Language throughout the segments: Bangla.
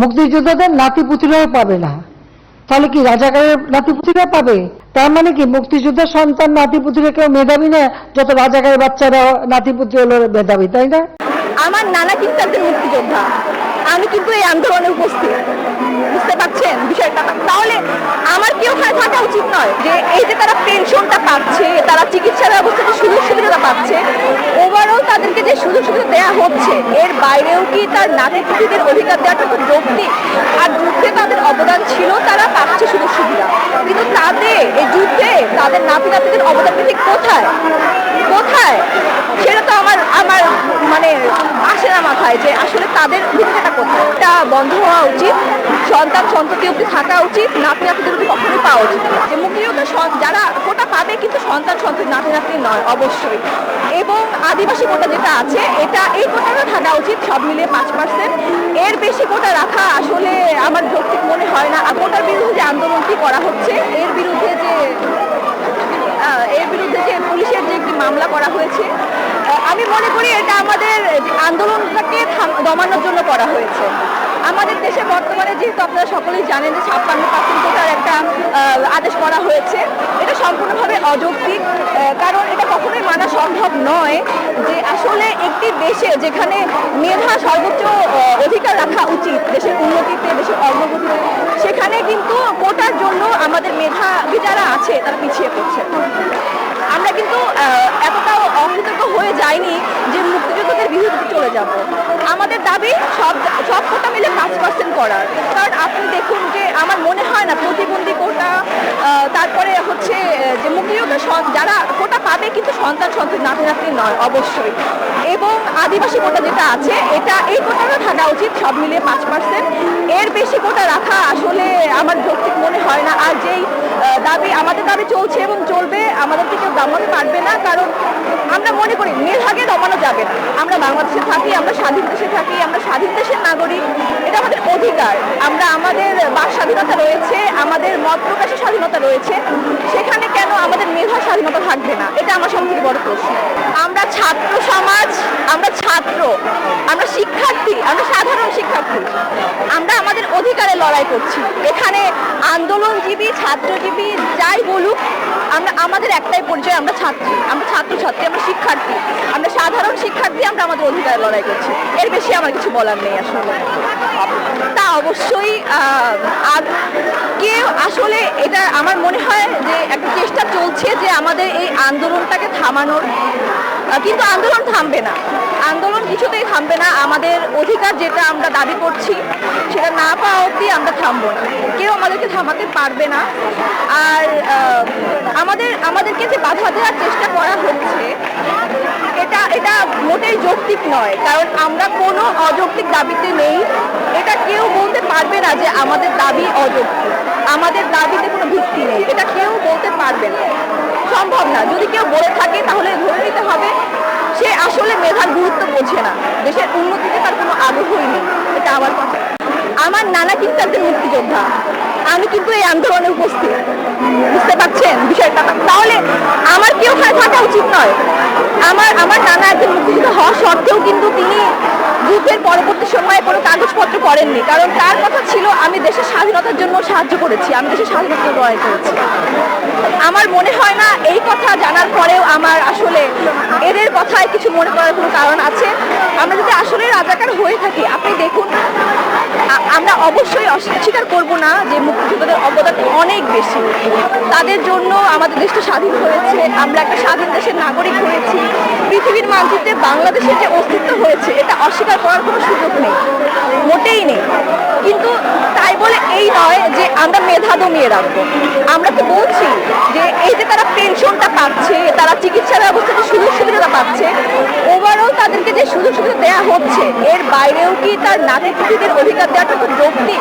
মুক্তিযোদ্ধাদের নাতিপুতিরাও পাবে না। তাহলে কি রাজাকারের নাতিপুতিরা পাবে? তার মানে কি মুক্তিযোদ্ধার সন্তান নাতিপুতিরা কেউ মেধাবী না, যত রাজাকারের বাচ্চারা নাতিপুতি হলো মেধাবী, তাই না? আমার নানা কিন্তু একজন মুক্তিযোদ্ধা। আমি কিন্তু এই আন্দোলনে উপস্থিত। বুঝতে পারছেন বিষয়টা? তাহলে আমার কেউ নয় যে এই যে তারা পেনশনটা পাচ্ছে, তারা চিকিৎসা ব্যবস্থাতে সুযোগ সুবিধাটা পাচ্ছে ওভারঅল তাদেরকে যে সুযোগ সুবিধা দেওয়া হচ্ছে, এর বাইরেও কি তার নাতিপুতিদের অধিকার দেওয়াটা তো যৌক্তিক? আর যুদ্ধে তাদের অবদান ছিল, তারা পাচ্ছে সুযোগ সুবিধা। কিন্তু তাদের, এই যুদ্ধে তাদের নাতি নাতিদের অবদান ঠিক কোথায়? কোথায়? সেটা তো আমার আমার মানে আসে না মাথায় যে আসলে তাদের বন্ধ হওয়া উচিত, সন্তান সন্ততি অব্দি থাকা উচিত নাতি নাতিদের অব্দি কখনোই পাওয়া উচিত। যে মুক্তিযোদ্ধা যারা কোটা পাবে কিন্তু সন্তান সন্ততি নাতি নাতি নয়, অবশ্যই। এবং আদিবাসী কোটা যেটা আছে, এটা এই কোটাটা থাকা উচিত, সব মিলিয়ে পাঁচ পার্সেন্ট। এর বেশি কোটা রাখা আসলে আমার যৌক্তিক মনে হয় না। আর কোটার বিরুদ্ধে যে আন্দোলনটি করা হচ্ছে, এর বিরুদ্ধে যে এর বিরুদ্ধে যে পুলিশের যে একটি মামলা করা হয়েছে আমি মনে করি এটা আমাদের আন্দোলনটাকে দমানোর জন্য করা হয়েছে। আমাদের দেশে বর্তমানে যেহেতু আপনারা সকলেই জানেন যে ছাপ্পান্ন পার্সেন্ট কোটার একটা আদেশ করা হয়েছে, এটা সম্পূর্ণভাবে অযৌক্তিক কারণ এটা কখনোই মানা সম্ভব নয় যে আসলে একটি দেশে যেখানে মেধা সর্বোচ্চ অধিকার রাখা উচিত, দেশের উন্নতিতে, দেশের অগ্রগতিতে সেখানে কিন্তু কোটার জন্য আমাদের মেধাবী যারা আছে, তারা পিছিয়ে পড়ছে। আমরা কিন্তু এতটাও অকৃতজ্ঞ হয়ে যাইনি চলে যাব। আমাদের দাবি সব সব কোটা মিলে পাঁচ পার্সেন্ট করার। কারণ আপনি দেখুন যে আমার মনে হয় না প্রতিবন্ধী কোটা তারপরে হচ্ছে যে মুক্তিযোদ্ধা যারা কোটা পাবে কিন্তু সন্তান সন্তান নাতি নাতি নয়, অবশ্যই। এবং আদিবাসী কোটা যেটা আছে, এটা এই কোটাটা থাকা উচিত, সব মিলিয়ে পাঁচ পার্সেন্ট এর বেশি কোটা রাখা আসলে আমার যৌক্তিক মনে হয় না। আর যেই দাবি, আমাদের দাবি চলছে এবং চলবে। আমাদেরকে কেউ দমাতে পারবে না, কারণ আমরা মনে করি মেধাকে দমানো যাবে না। আমরা বাংলাদেশে থাকি, আমরা স্বাধীন দেশে থাকি, আমরা স্বাধীন দেশের নাগরিক। এটা আমাদের অধিকার। আমরা আমাদের বাক স্বাধীনতা রয়েছে, আমাদের মত প্রকাশের স্বাধীনতা রয়েছে। সেখানে কেন আমাদের মেধা স্বাধীনতা থাকবে না? এটা আমার সব বড় প্রশ্ন। আমরা ছাত্র সমাজ আমরা ছাত্র, আমরা শিক্ষার্থী, আমরা সাধারণ শিক্ষার্থী। আমরা আমাদের অধিকারে লড়াই করছি। এখানে আন্দোলনজীবী, ছাত্রজীবী যাই বলুক, আমরা, আমাদের একটাই পরিচয়, আমরা ছাত্রী। আমরা ছাত্রছাত্রী আমরা শিক্ষার্থী। আমরা সাধারণ শিক্ষার্থী, আমরা আমাদের অধিকারে লড়াই করছি। এর বেশি আমার কিছু বলার নেই আসলে। তা অবশ্যই আর কেউ আসলে এটা আমার মনে হয় যে একটা চেষ্টা চলছে যে আমাদের এই আন্দোলনটাকে থামানোর। কিন্তু আন্দোলন থামবে না। আন্দোলন কিছুতেই থামবে না। আমাদের অধিকার যেটা আমরা দাবি করছি, সেটা না পাওয়া অবধি আমরা থামবো না। কেউ আমাদেরকে থামাতে পারবে না। আর আমাদের, আমাদেরকে যে বাধা দেওয়ার চেষ্টা করা হচ্ছে, এটা এটা মোটেই যৌক্তিক নয়। কারণ আমরা কোনো অযৌক্তিক দাবিতে নেই। এটা কেউ বলতে পারবে না যে আমাদের দাবি অযৌক্তিক। আমাদের দাবিতে কোনো ভিত্তি নেই। এটা কেউ বলতে পারবে না। সম্ভব না যদি কেউ বলে থাকে, তাহলে ধরে নিতে হবে, সে আসলে মেধার গুরুত্ব বোঝে না। দেশের উন্নতিতে তার কোনো আগ্রহই নেই। এটা আমার কথা। আমার নানা কিন্তু একজন মুক্তিযোদ্ধা। আমি কিন্তু এই আন্দোলনে উপস্থিত। বুঝতে পারছেন বিষয়টা? তাহলে আমার কেউ ওখানে থাকা উচিত নয়? আমার আমার নানা একজন মুক্তিযোদ্ধা হওয়া সত্ত্বেও কিন্তু তিনি যুদ্ধের পরবর্তী সময়ে কোনো কাগজপত্র করেননি। কারণ তার কথা ছিল, আমি দেশের স্বাধীনতার জন্য সাহায্য করেছি, আমি দেশের স্বাধীনতা লড়াই করেছি। আমার মনে হয় না এই কথা জানার পরেও আমার আসলে এদের কথায় কিছু মনে করার কোনো কারণ আছে। আমরা যদি আসলে রাজাকার হয়ে থাকি, আপনি দেখুন আমরা অবশ্যই অস্বীকার করব না যে মুক্তিযোদ্ধাদের অবদান অনেক বেশি। তাদের জন্য আমাদের দেশটা স্বাধীন হয়েছে, আমরা একটা স্বাধীন দেশের নাগরিক হয়েছি। পৃথিবীর মানচিত্রে বাংলাদেশের যে অস্তিত্ব হয়েছে এটা অস্বীকার করার কোনো সুযোগ নেই, মোটেই নেই। কিন্তু তাই বলে এই নয় যে আমরা মেধা দমিয়ে রাখব। আমরা তো বলছি যে এই যে তারা পেনশনটা পাচ্ছে, তারা চিকিৎসা ব্যবস্থাতে সুযোগ সুবিধা পাচ্ছে ওভারঅল তাদেরকে যে সুযোগ সুবিধা দেওয়া হচ্ছে, এর বাইরেও কি তার নাতিপুতিদের অধিকার দেওয়াটা খুব যৌক্তিক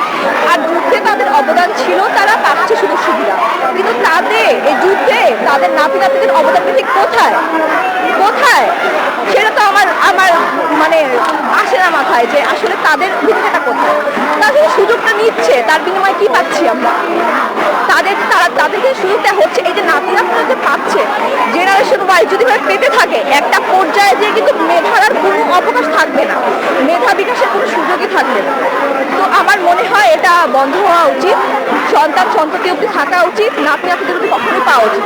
আর যুদ্ধে তাদের অবদান ছিল, তারা পাচ্ছে সুযোগ সুবিধা। কিন্তু তাদের, এই যুদ্ধে তাদের নাতি নাতিদের অবদান ঠিক কোথায়? কোথায়? সেটা তো আমার আমার মানে আসে না মাথায় যে আসলে তাদের ভূমিকাটা কোথায়? তারা সুযোগটা নিচ্ছে, তার বিনিময়ে কি পাচ্ছি আমরা? তাদের, তারা, তাদেরকে সুযোগটা হচ্ছে এই যে নাতি নাতিরা যে পাচ্ছে। জেনারেশন ওয়াইজ যদি পেতে থাকে একটা পর্যায়ে যে কিন্তু মেধার আর কোনো অবকাশ থাকবে না। মেধা বিকাশের কোনো সুযোগই থাকবে না। তো আমার মনে হয় এটা বন্ধ হওয়া উচিত। সন্তান সন্ততি অব্দি থাকা উচিত। নাতি নাতিদের অব্দি কখনোই পাওয়া উচিত